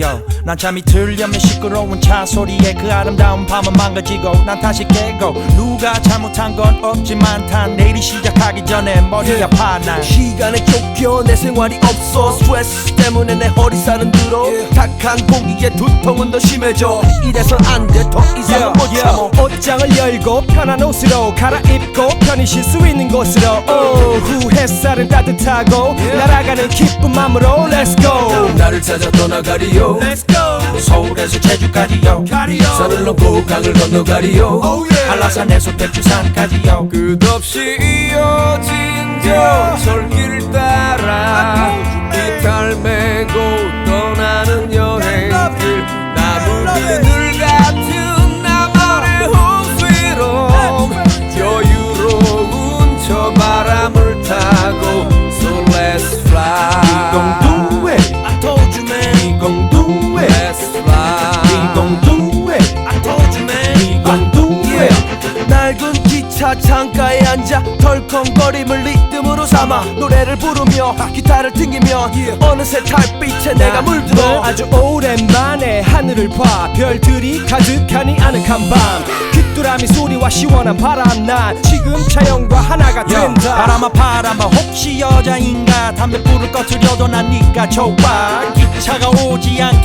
Yo, 난 잠이 들려면 시끄러운 차 소리에 그 아름다운 밤은 망가지고 난 다시 깨고 누가 잘못한 건 없지만 단 내일이 시작하기 전에 머리 아파 난. 시간에 쫓겨 내 생활이 없어. 스트레스 때문에 내 허리 살은 들어. 탁한 공기에 두통은 더 심해져. 이래선 안돼 더 이상은 못 참어 옷장을 열고 편한 옷으로 갈아입고 편히 쉴 수 있는 곳으로. 오후 햇살은 따뜻하고 날아가는 기쁜 마음으로. Let's go 나를 찾아 떠나가리요. Let's go. 서울에서 제주까지요. 산을 넘고 강을 건너가리요. 한라산에서 백두산까지요. 끝없이 이어진 저 철길 따라 기타를 메고 떠나는 여행길 나무 그늘 같은 나만의 호수로 여유로운 저 바람 낡은 기차 창가에 앉아 덜컹거림을 리듬으로 삼아 노래를 부르며 기타를 튕기며 어느새 달빛에 내가 물들어 아주 오랜만에 하늘을 봐. 별들이 가득하니 아늑한 밤. 귀뚜라미 소리와 시원한 바람 난 지금 차영과 하나가 된다. 바람아 바람아 혹시 여자인가? 담배 불을 꺼트려도 난 니가 좋아. 기차가 오지 않길